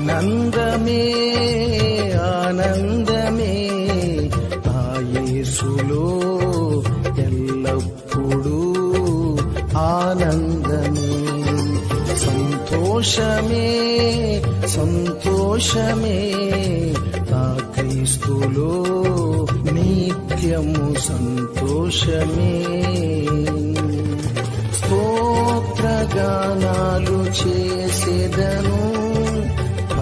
ఆనందమే ఆనందమే. ఆయేసులో ఎల్లప్పుడూ ఆనందమే. సంతోషమే సంతోషమే. ఆ క్రీస్తులో నిత్యము సంతోషమే. స్తోత్రగానాలు చేసేదను.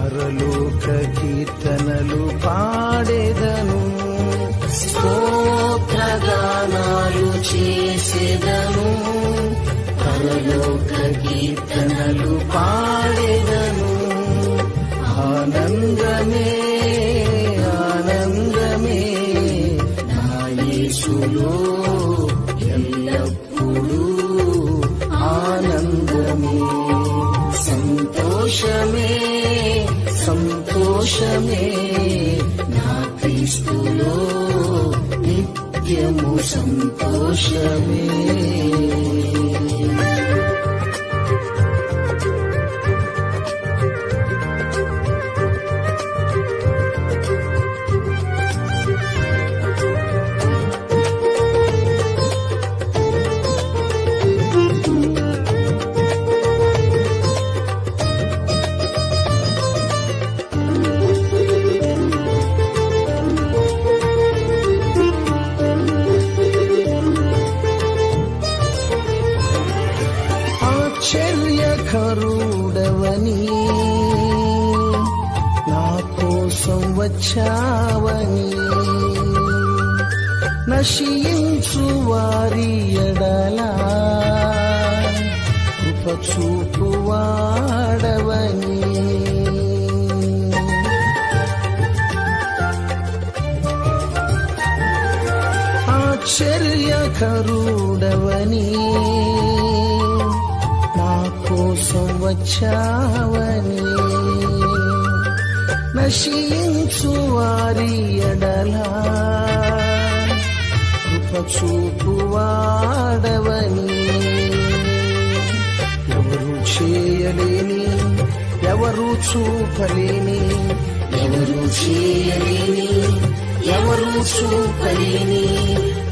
పరలోక కీర్తనలు పాడేదను. స్తోత్రగానాలు చేసేదను. పరలోక కీర్తనలు పాడేదను. ఆనందమే ఆనందమే. నాయసులో ఎల్లప్పుడూ ఆనందమే. సంతోషమే సంతోషమే. నా క్రీస్తులో నిత్యము సంతోషమే. వచ్చావని నశించు వారి ఎడలా కృప చూపువాడవని ఆశ్చర్యకరుడవని నా కోసం వచ్చావని. నశించు వారి ఎడలా. చూపు వాడవని. ఎవరు చేయలేని ఎవరు చూపలేని ఎవరు చేయలేని ఎవరు చూపలేని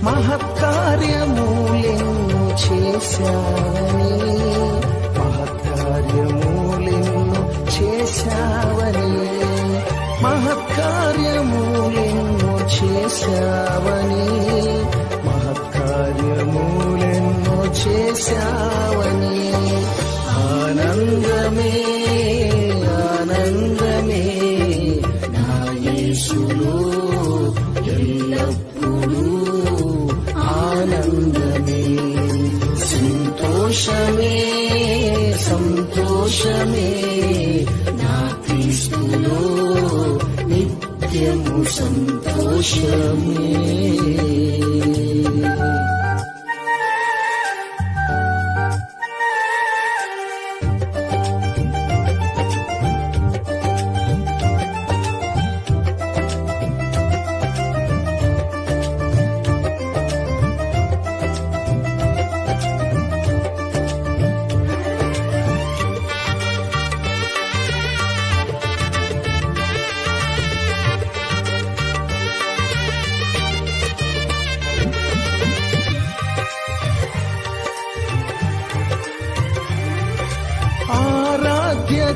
మహత్కార్యములెన్ను చేశావని మహత్కార్యములెన్ను చేశా చేశావని మహత్కార్యములెన్ను చేశావని. ఆనందమే ఆనందమే నా యేసులో నిత్యము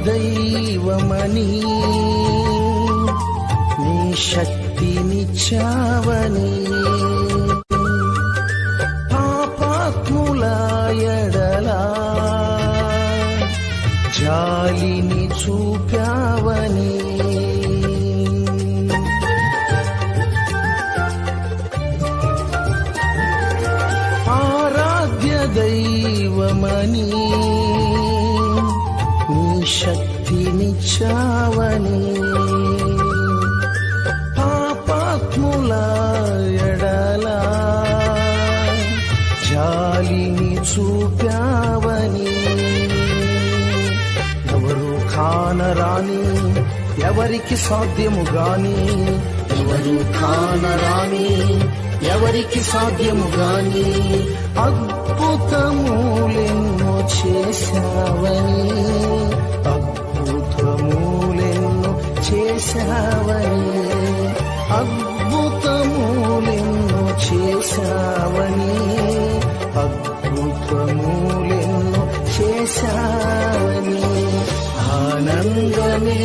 దైవమని. నీ శక్తినిచ్చావని పాపాత్ముల ఎడలా జాలిని చూపావని. ఆరాధ్య దైవమని. శక్తినిచ్చావని పాపాత్ముల ఎడలా జాలిని చూపావని ఎవరు కానరాని ఎవరికి సాధ్యము గాని ఎవరు కానరాని ఎవరికి సాధ్యము గాని అద్భుతములెన్నో చేశావని అద్భుతములెన్నో చేశావని అద్భుతములెన్నో చేశావని అద్భుతములెన్నో చేశావని. ఆనందమే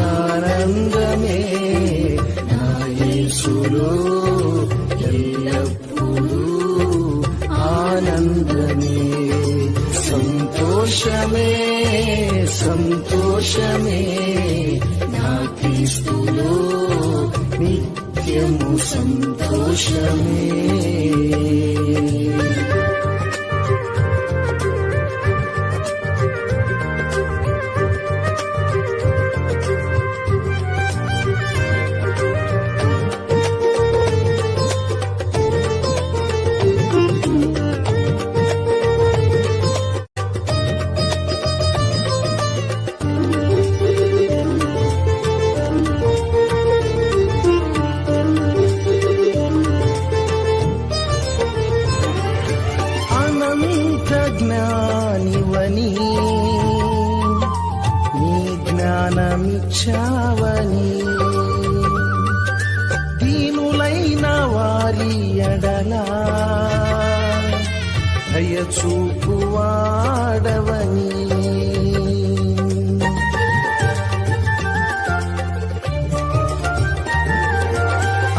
ఆనందమే నా యేసులో. సంతోషమే అనంత వరమిచ్చావని దీనులైన వారి ఎడలా దయచూపువాడవని.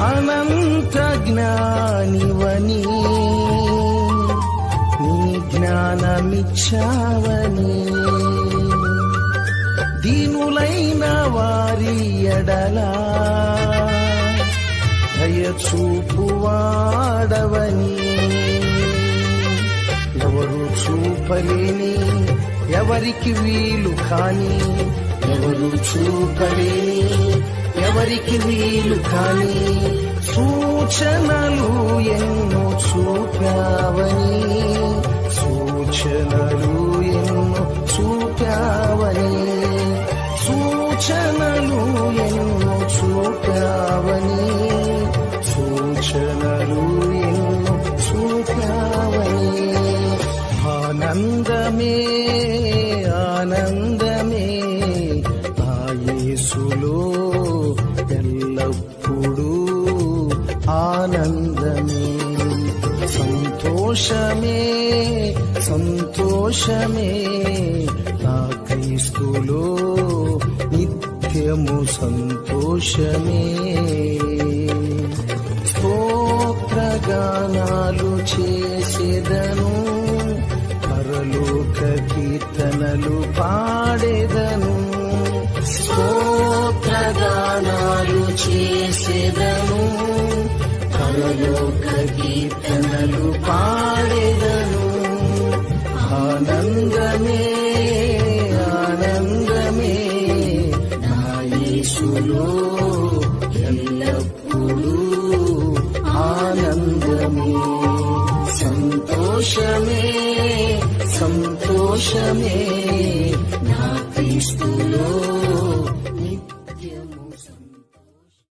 అనంత జ్ఞానివని నీ జ్ఞానమిచ్చావని. ఎడలా దయచూపువాడవని ఎవరు చూపలేని ఎవరికి వీలు కాని ఎవరు చూపలేని ఎవరికి వీలు కాని సూచనలు ఎన్నో చూపావని. సూచనలు ఎన్నో చూపా సంతోషమే. నా క్రీస్తులో నిత్యము సంతోషమే. స్తోత్రగానాలు చేసేదను పరలోక కీర్తనలు పాడేదను. స్తోత్రగానాలు చేసేదను పరలోక కీర్తనలు పాడేదను. యేసులో ఎల్లప్పుడూ ఆనందమే. సంతోషమే సంతోషమే.